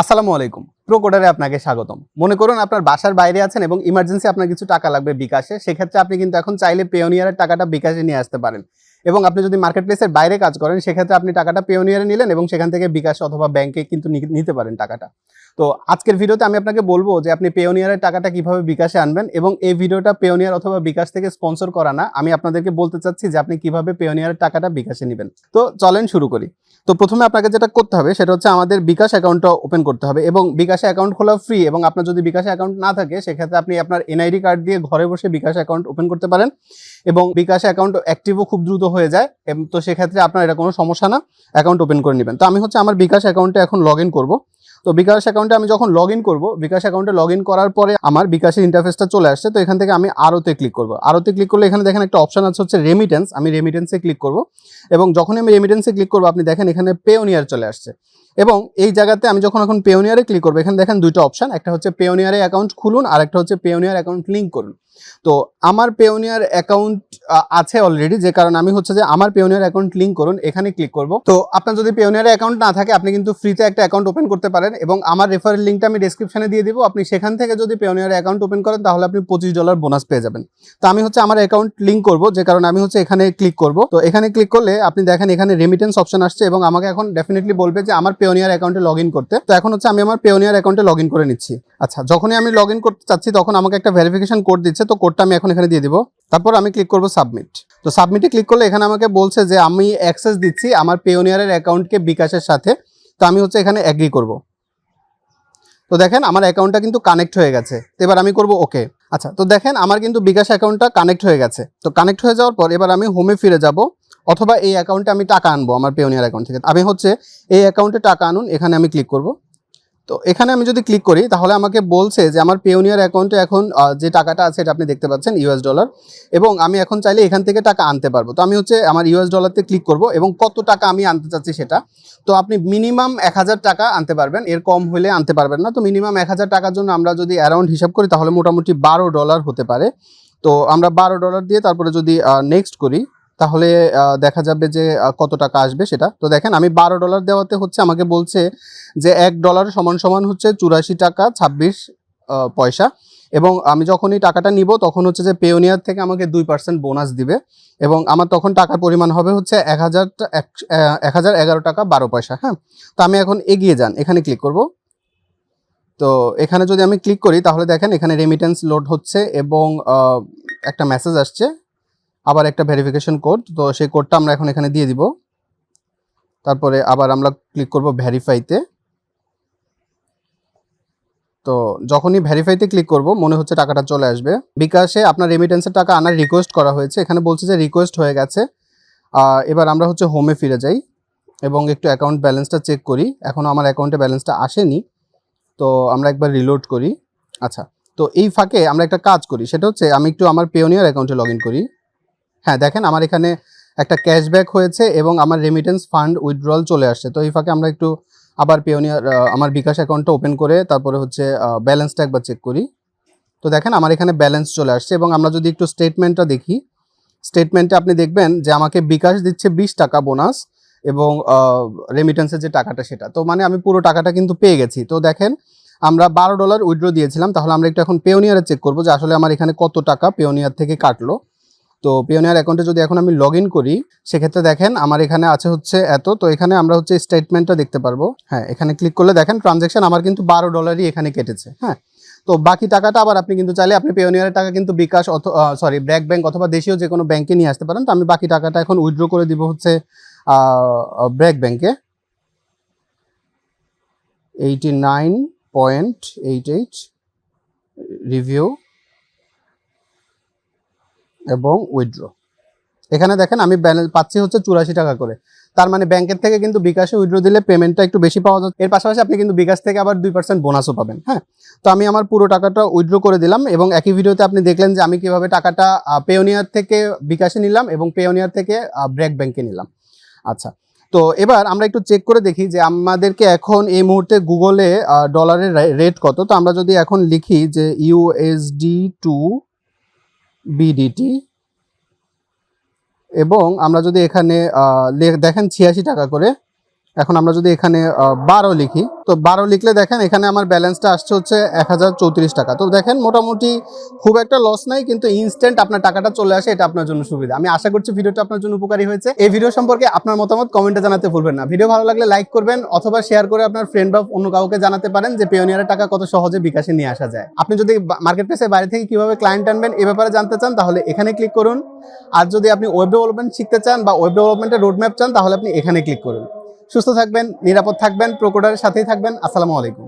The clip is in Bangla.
আসসালামু আলাইকুম। প্রো কোডারে আপনাকে স্বাগতম। মনে করুন আপনার বাসার বাইরে আছেন এবং ইমার্জেন্সি আপনার কিছু টাকা লাগবে বিকাশে, সেক্ষেত্রে আপনি কিন্তু এখন চাইলে পেওনিয়ারের টাকাটা বিকাশে নিয়ে আসতে পারেন। এবং আপনি যদি মার্কেট প্লেসের বাইরে কাজ করেন, সেক্ষেত্রে আপনি টাকাটা পেওনিয়ারে নিলেন এবং সেখান থেকে বিকাশ অথবা ব্যাংকে কিন্তু নিতে পারেন টাকাটা। তো আজকের ভিডিওতে আমি আপনাকে বলব যে আপনি পেওনিয়ারের টাকাটা কীভাবে বিকাশে আনবেন এবং এই ভিডিওটা পেওনিয়ার অথবা বিকাশ থেকে স্পন্সর করা না, আমি আপনাদেরকে বলতে চাচ্ছি যে আপনি কীভাবে পেওনিয়ারের টাকাটা বিকাশে নেবেন। তো চলেন শুরু করি। তো প্রথমে আপনাকে যেটা করতে হবে সেটা হচ্ছে আমাদের বিকাশ অ্যাকাউন্টটা ওপেন করতে হবে এবং বিকাশে অ্যাকাউন্ট খোলা ফ্রি এবং আপনার যদি বিকাশে অ্যাকাউন্ট না থাকে, সেক্ষেত্রে আপনি আপনার এনআইডি কার্ড দিয়ে ঘরে বসে বিকাশ অ্যাকাউন্ট ওপেন করতে পারেন এবং বিকাশ অ্যাকাউন্ট অ্যাক্টিভও খুব দ্রুত হয়ে যায় তো সেক্ষেত্রে আপনার এটা কোনো সমস্যা না অ্যাকাউন্ট ওপেন করে নেবেন। তো আমি হচ্ছে আমার বিকাশ অ্যাকাউন্টে এখন লগ ইন করব। তো বিকাশ অ্যাকাউন্টে আমি যখন লগ ইন করব, বিকাশ অ্যাকাউন্টে লগ ইন করার পরে আমার বিকাশের ইন্টারফেসটা চলে আসছে, তো এখান থেকে আমি আরোতে ক্লিক করব। আরোতে ক্লিক করলে এখানে দেখেন একটা অপশন আছে হচ্ছে রেমিটেন্স আমি রেমিটেন্সে ক্লিক করব। এবং যখনই আমি রেমিটেন্সে ক্লিক করব, আপনি দেখেন এখানে পেওনিয়ার চলে আসছে। এবং এই জায়গাতে আমি যখন এখন পেওনিয়ারে ক্লিক করব, এখানে দেখেন দুইটা অপশন একটা হচ্ছে পেওনিয়ারে অ্যাকাউন্ট খুলুন, আর একটা হচ্ছে পেওনিয়ার অ্যাকাউন্ট লিঙ্ক করুন। তো আমার পেওনিয়ার অ্যাকাউন্ট আছে অলরেডি যে কারণে আমি হচ্ছে যে আমার পেওনিয়ার অ্যাকাউন্ট লিঙ্ক করুন, এখানে ক্লিক করব। তো আপনার যদি পেওনিয়ার অ্যাকাউন্ট না থাকে, আপনি কিন্তু ফ্রিতে একটা অ্যাকাউন্ট ওপেন করতে পারেন এবং আমার রেফারেল লিঙ্কটা আমি ডেসক্রিপশনে দিয়ে দিব। আপনি সেখান থেকে যদি পেওনিয়ার অ্যাকাউন্ট ওপেন করেন, তাহলে আপনি পঁচিশ ডলার বোনাস পেয়ে যাবেন। তো আমি হচ্ছে আমার অ্যাকাউন্ট লিঙ্ক করব, যে কারণে আমি হচ্ছে এখানে ক্লিক করব। তো এখানে ক্লিক করলে আপনি দেখেন এখানে রেমিটেন্স অপশন আসছে এবং আমাকে এখন ডেফিনেটলি বলবে যে আমার পেওনিয়ার অ্যাকাউন্টে লগ করতে। তো এখন হচ্ছে আমি আমার পেওনিয়ার অ্যাকাউন্টে লগ করে নিচ্ছি। আচ্ছা যখনই আমি লগ করতে চাচ্ছি, তখন আমাকে একটা ভেরিফিকেশন কোড দিচ্ছে। তো কোডটা আমি এখন এখানে দিয়ে দিব। তারপর আমি ক্লিক করব সাবমিট তো সাবমিটে ক্লিক করলে এখানে আমাকে বলছে যে, আমি অ্যাক্সেস দিচ্ছি আমার পেওনিয়ারের অ্যাকাউন্টকে বিকাশের সাথে। তো আমি হচ্ছে এখানে অ্যাগ্রি করব। তো দেখেন, আমার অ্যাকাউন্টটা কিন্তু কানেক্ট হয়ে গেছে। তো এবার আমি করব ওকে আচ্ছা তো দেখেন, আমার কিন্তু বিকাশ অ্যাকাউন্টটা কানেক্ট হয়ে গেছে। তো কানেক্ট হয়ে যাওয়ার পর এবার আমি হোমে ফিরে যাব। অথবা এই অ্যাকাউন্টে আমি টাকা আনব আমার পেওনিয়ার অ্যাকাউন্ট থেকে। আমি হচ্ছে এই অ্যাকাউন্টে টাকা আনুন, এখানে আমি ক্লিক করব। তো এখানে আমি যদি ক্লিক করি, তাহলে আমাকে বলছে যে আমার পেওনিয়ার অ্যাকাউন্টে এখন যে টাকাটা আছে এটা আপনি দেখতে পাচ্ছেন ইউএস ডলার এবং আমি এখন চাইলে এখান থেকে টাকা আনতে পারব। তো আমি হচ্ছে আমার ইউএস ডলারতে ক্লিক করব এবং কত টাকা আমি আনতে চাচ্ছি সেটা। তো আপনি মিনিমাম এক হাজার টাকা আনতে পারবেন, এর কম হলে আনতে পারবেন না। তো মিনিমাম এক হাজার টাকার জন্য আমরা যদি অ্যারাউন্ড হিসাব করি, তাহলে মোটামুটি বারো ডলার হতে পারে। তো আমরা বারো ডলার দিয়ে তারপরে যদি নেক্সট করি তাহলে দেখা যাবে যে কত টাকা আসবে সেটা। তো দেখেন, আমি বারো ডলার দেওয়াতে হচ্ছে আমাকে বলছে যে, এক ডলার সমান সমান হচ্ছে চুরাশি টাকা ছাব্বিশ পয়সা। এবং আমি যখন এই টাকাটা নিব, তখন হচ্ছে যে পেওনিয়ার থেকে আমাকে দুই পার্সেন্ট বোনাস দিবে। এবং আমার তখন টাকার পরিমাণ হবে হচ্ছে এক হাজার এক- হাজার এগারো টাকা বারো পয়সা হ্যাঁ? তো আমি এখন এগিয়ে যান, এখানে ক্লিক করব। তো এখানে যদি আমি ক্লিক করি, তাহলে দেখেন, এখানে রেমিটেন্স লোড হচ্ছে এবং একটা মেসেজ আসছে। আবার একটা ভেরিফিকেশন কোড তো সেই কোডটা আমরা এখন এখানে দিয়ে দিব। তারপরে আবার আমরা ক্লিক করব ভেরিফাইতে তো যখনই ভেরিফাইতে ক্লিক করব, মনে হচ্ছে টাকাটা চলে আসবে। বিকাশে আপনার রেমিটেন্সের টাকা আনার রিকোয়েস্ট করা হয়েছে, এখানে বলছে যে রিকোয়েস্ট হয়ে গেছে। এবার আমরা হচ্ছে হোমে ফিরে যাই এবং একটু অ্যাকাউন্ট ব্যালেন্সটা চেক করি। এখনও আমার অ্যাকাউন্টে ব্যালেন্সটা আসেনি, তো আমরা একবার রিলোড করি। আচ্ছা তো এই ফাঁকে আমরা একটা কাজ করি, সেটা হচ্ছে আমি একটু আমার পেওনিয়ার অ্যাকাউন্টে লগ করি। হ্যাঁ দেখেন আমার এখানে একটা ক্যাশব্যাক হয়েছে এবং আমার রেমিটেন্স ফান্ড উইথড্রল চলে আসছে। তো এই ফাঁকে আমরা একটু আবার পেওনিয়ার আমার বিকাশ অ্যাকাউন্টটা ওপেন করে তারপরে হচ্ছে ব্যালেন্সটা একবার চেক করি। তো দেখেন আমার এখানে ব্যালেন্স চলে আসছে এবং আমরা যদি একটু স্টেটমেন্টটা দেখি স্টেটমেন্টে আপনি দেখবেন যে আমাকে বিকাশ দিচ্ছে বিশ টাকা বোনাস এবং রেমিটেন্সের যে টাকাটা সেটা। তো মানে আমি পুরো টাকাটা কিন্তু পেয়ে গেছি। তো দেখেন আমরা বারো ডলার উইড্রো দিয়েছিলাম, তাহলে আমরা একটু এখন পেওনিয়ারে চেক করব যে আসলে আমার এখানে কত টাকা পেওনিয়ার থেকে কাটলো। তো পেওনিয়ার অ্যাকাউন্টে যদি এখন আমি লগ ইন করি, সেক্ষেত্রে দেখেন আমার এখানে আছে হচ্ছে এত, তো এখানে আমরা হচ্ছে স্টেটমেন্টটা দেখতে পারব। হ্যাঁ এখানে ক্লিক করলে দেখেন ট্রানজ্যাকশন আমার কিন্তু বারো ডলারই এখানে কেটেছে। হ্যাঁ তো বাকি টাকাটা আবার আপনি কিন্তু চাইলে আপনি পেওনিয়ারের টাকা কিন্তু বিকাশ অথ সরি ব্র্যাক ব্যাংক অথবা দেশীয় যে কোনো ব্যাংকে নিয়ে আসতে পারেন। তো আমি বাকি টাকাটা এখন উইথড্র করে দিব হচ্ছে ব্র্যাক ব্যাংকে eighty nine point eight eight review এবং উইথড্র এখানে দেখেন আমি ব্যালেন্স পাচ্ছি হচ্ছে চুরাশি টাকা করে। তার মানে ব্যাংকের থেকে কিন্তু বিকাশে উইড্রো দিলে পেমেন্টটা একটু বেশি পাওয়া যাচ্ছে। এর পাশাপাশি আপনি কিন্তু বিকাশ থেকে আবার দুই পার্সেন্ট বোনাসও পাবেন হ্যাঁ? তো আমি আমার পুরো টাকাটা উইড্রো করে দিলাম এবং একই ভিডিওতে আপনি দেখলেন যে আমি কীভাবে টাকাটা পেওনিয়ার থেকে বিকাশে নিলাম এবং পেওনিয়ার থেকে ব্র্যাক ব্যাংকে নিলাম। আচ্ছা তো এবার আমরা একটু চেক করে দেখি যে আমাদেরকে এখন এই মুহূর্তে গুগলে ডলারের রেট কত। তো আমরা যদি এখন লিখি যে ইউএসডি টু বিডিটি এবং আমরা যদি এখানে দেখেন ছিয়াশি টাকা করে এখন আমরা যদি এখানে বারো লিখি, তো বারো লিখলে দেখেন এখানে আমার ব্যালেন্সটা আসছে হচ্ছে এক হাজার চৌত্রিশ টাকা। তো দেখেন মোটামুটি খুব একটা লস নাই, কিন্তু ইনস্ট্যান্ট আপনার টাকাটা চলে আসে, এটা আপনার জন্য সুবিধা। আমি আশা করছি ভিডিওটা আপনার জন্য উপকারী হয়েছে। এই ভিডিও সম্পর্কে আপনার মতামত কমেন্টে জানাতে ভুলবেন না। ভিডিও ভালো লাগলে লাইক করবেন, অথবা শেয়ার করে আপনার ফ্রেন্ড বা অন্য কাউকে জানাতে পারেন যে পেওনিয়ারের টাকা কত সহজে বিকাশে নিয়ে আসা যায়। আপনি যদি মার্কেট প্লেসের বাইরে থেকে কীভাবে ক্লায়েন্ট আনবেন এ ব্যাপারে জানতে চান, তাহলে এখানে ক্লিক করুন। আর যদি আপনি ওয়েব ডেভেলপমেন্ট শিখতে চান বা ওয়েব ডেভেলপমেন্টের রোডম্যাপ চান, তাহলে আপনি এখানে ক্লিক করুন। সুস্থ থাকবেন নিরাপদ থাকবেন প্রকোটারের সাথেই থাকবেন। আসসালামু আলাইকুম।